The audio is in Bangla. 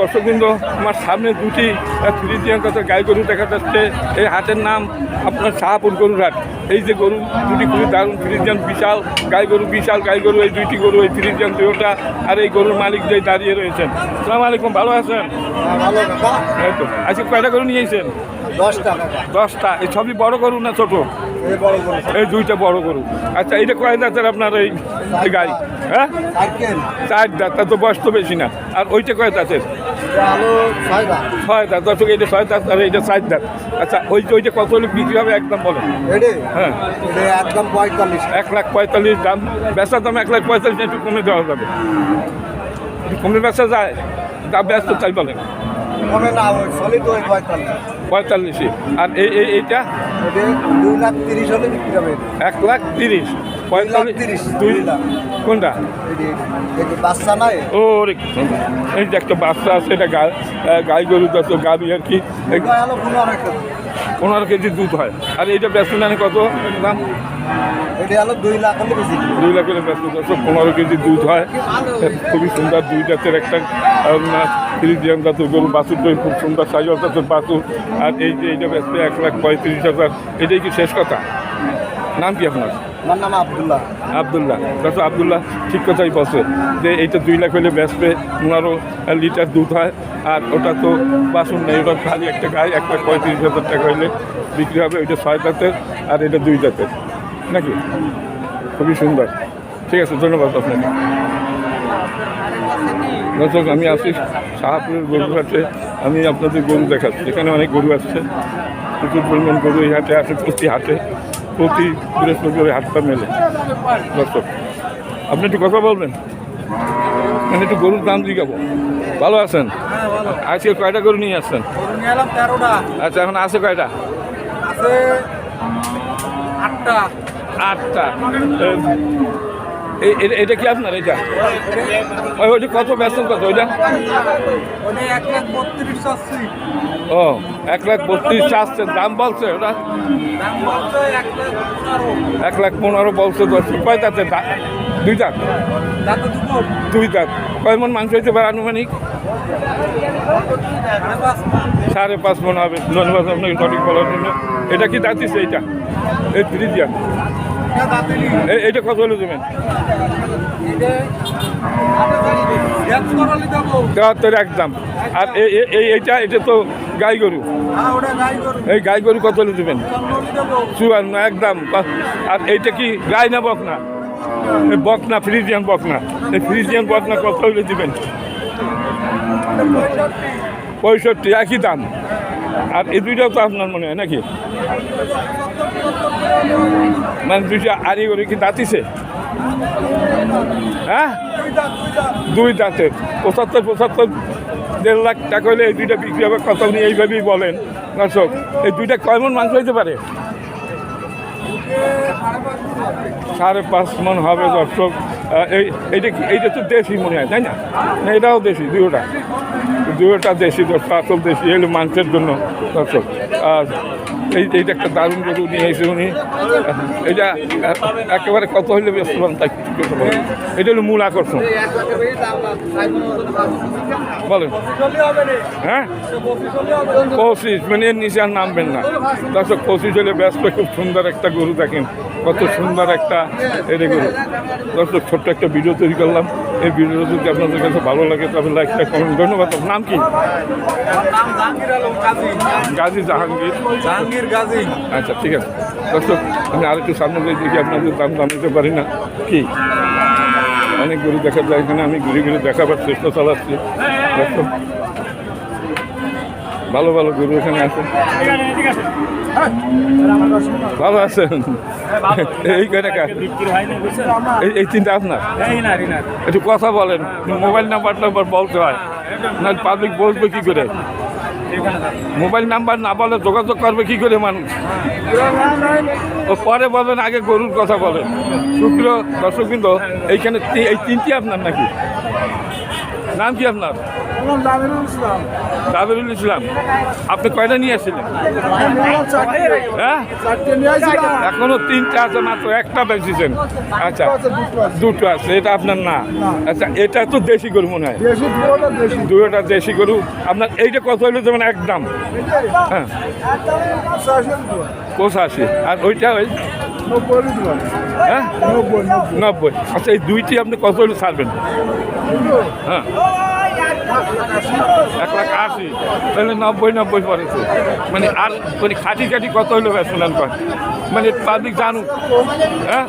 দর্শকবৃন্দ আমার সামনে দুটি ফ্রিজিয়ান গাই গরু দেখা যাচ্ছে। এই হাটের নাম আপনার শাহাপুর গরুর হাট। এই যে গরু দুটি খুবই দারুণ ফ্রিজিয়ান বিশাল গাই গরু বিশাল গাই গরু এই দুইটি গরু এই ফ্রিজিয়ান দুটোটা আর এই গরুর মালিক যে দাঁড়িয়ে রয়েছেন। সালাম আলাইকুম ভালো আছেন? হ্যাঁ, এই তো আজকে কয়টা গরু নিয়েছেন দশটা দশটা। এই সবই বড় গরু না ছোট? এই দুইটা বড় গরু। আচ্ছা এইটা কয় দাঁতের আপনার এই গাড়ি হ্যাঁ? চার দাঁত তা তো বয়স তো বেশি না। আর ওইটা কয় দাঁতের? ছয় দাঁত দর্শক এটা ছয় দাঁত আর এটা চার দাঁত। আচ্ছা ওই ওইটা কত হলে বিক্রি হবে একদম এডে হ্যাঁ। একদম পঁয়তাল্লিশ। এক লাখ পঁয়তাল্লিশ দাম। বেচার দাম এক লাখ পঁয়তাল্লিশ একটু কমে দেওয়া যাবে। কমে বেচা যায়। দাম ব্যস্ত তাই বলেন। পঁয়তাল্লিশ। আর এই এই এইটা? এক লাখ তিরিশ। পঁয়তাল্লিশ। দুই দুই কোনটা? বাচ্চা নাই ও এই যে একটা বাচ্চা আছে এটা গাই গাই গরু যত গাবি আর কি। এই পনেরো কেজি দুধ হয়। আর এইটা ব্যস্ত কত দাম? দুই লাখ ব্যস্ত দর্শক পনেরো কেজি দুধ হয়। খুবই সুন্দর দুই জাতের একটা জাতের গরু বাছুরটাই খুব সুন্দর সাইজ জাতের বাছুর। আর এই যে এইটা ব্যস্ত এক লাখ পঁয়ত্রিশ হাজার। এটাই কি শেষ কথা? নাম কি আপনার? আমার নাম আবদুল্লাহ। আবদুল্লাহ। দর্শক আবদুল্লাহ ঠিক কথাই বলছে যে এইটা দুই লাখ হলে বেচবে পনেরো লিটার দুধ হয় আর ওটা তো বাসন নেই ওটা খালি একটা গায়ে এক লাখ পঁয়ত্রিশ হাজার টাকা হলে বিক্রি হবে ওইটা ছয় দাঁতের আর এটা দুই দাঁতের। নাকি? খুবই সুন্দর। ঠিক আছে ধন্যবাদ আপনাকে। দর্শক আমি আসি শাহাপুরের গরু হাটে আমি আপনাদের গরু দেখাচ্ছি। এখানে অনেক গরু আসছে। প্রচুর পরিমাণ গরু এই হাটে আসে প্রতি হাটে। প্রতি বৃহস্পতিবার হাতটা মেলে। দর্শক আপনি একটু কথা বলবেন? মানে একটু গরুর দাম জিজ্ঞাবো ভালো আছেন? আজকে কয়টা গরু নিয়ে আসছেন? আচ্ছা এখন আছে কয়টা? আটটা। আটটা। এটা কি আপনার, এটা? ওই ওইটা কত বেতন, কত ওইটা? ও, এক লাখ বত্রিশ চাচ্ছেন দাম বলছে ওটা? এক লাখ পনেরো বলছে কয় দাঁত? দুই দাঁত? দুই দাঁত। কয় মন মাংস হইতে পারে আনুমানিক? সাড়ে পাঁচ মন হবে। ধন্যবাদ আপনাকে সঠিক বলার জন্য। এটা কি দাঁতিছে এইটা এই ফ্রিজিয়ান এইটা কত হলে দেবেন। তেহাত্তর একদম। আর এই এই- এই এইটা এটা তো গাই গরু। এই গাই গরু কত হলে দেবেন? চুয়ান্ন, একদম। আর এইটা কি গাই না বকনা বকনা, ফ্রিজিয়ান বকনা। এই ফ্রিজিয়ান বকনা কত হলে দিবেন? পঁয়ষট্টি। একই দাম। আর এই দুইটাও তো আপনার মনে হয় নাকি? মানে দুইটা আড়ি করে কি দাঁতিছে হ্যাঁ? দুই দাঁতের। পঁচাত্তর পঁচাত্তর, দেড় লাখ টাকা হলে এই দুইটা বিক্রি হবে কত উনি এইভাবেই বলেন। দর্শক, এই দুইটা কয় মন মাংস হইতে পারে? সাড়ে পাঁচ মন হবে দর্শক। এই এইটা এইটা তো দেশি মনে হয়, তাই না? এটাও দেশি দুটোটা দুটোটা দেশি দর্শক আসল দেশি এগুলো মাংসের জন্য আর এই এইটা একটা দারুণ গরু নিয়ে এসে উনি এটা একেবারে কত হইলে ব্যস্ত পান তাই এটা হলো মূল আকর্ষণ। বলেন। হ্যাঁ? পঁচিশ মানে এর নিচে আর নামবেন না। দর্শক কৌশিস হলে ব্যস্ত খুব সুন্দর একটা গরু দেখেন। কত সুন্দর একটা এটা গরু। দর্শক ছোট্ট একটা ভিডিও তৈরি করলাম। এই ভিডিওটা যদি আপনাদের কাছে ভালো লাগে তবে লাইকটা কমেন্ট। ধন্যবাদ। নাম কি? গাজী জাহাঙ্গীর জাহাঙ্গীর গাজী। আচ্ছা ঠিক আছে। দর্শক, আমি আরেকটু সামনে গিয়ে দেখি, আপনাদের দাম জানাতে পারি না। কি? অনেক গরু দেখা যায় এখানে, আমি ঘুরে ঘুরে দেখাবার চেষ্টা চালাচ্ছি। দর্শক, ভালো ভালো গরু এখানে আছে। ভালো আছেন? এই কয় টাকা এই তিনটা আপনার? একটু কথা বলেন, মোবাইল নাম্বারটা আবার বলতে হয়। না পাবলিক বলবে কি করে? মোবাইল নাম্বার না বলে যোগাযোগ করবে, কি করে মানুষ? ও পরে বলবেন, আগে গরুর কথা বলেন। শুক্র দর্শকবৃন্দ, এইখানে এই তিনটি আপনার নাকি? নাম কি আপনার? আমার ইসলাম। আপনি কয়টা নিয়ে আসছিলেন? হ্যাঁ? এখনও তিনটা আছে মাত্র একটা বেঁচেছেন। আচ্ছা দুটো আছে। এটা আপনার না। আচ্ছা এটা তো দেশি গরু মনে হয়। দেশি দুটোটা দেশি। গরু। আপনার এইটা কত হইল যেমন একদম হ্যাঁ। দুটো। পঁচাশি। আর ওইটা ওই দুটো। হ্যাঁ? নব্বই। আচ্ছা এই দুইটি আপনি কত হলে ছাড়বেন? হ্যাঁ। এক লাখ আশি। তাহলে নব্বই নব্বই পড়েছে। মানে আর মানে খাটি খাটি কত হইল শোনান কর মানে পাবলিক জানুক। হ্যাঁ?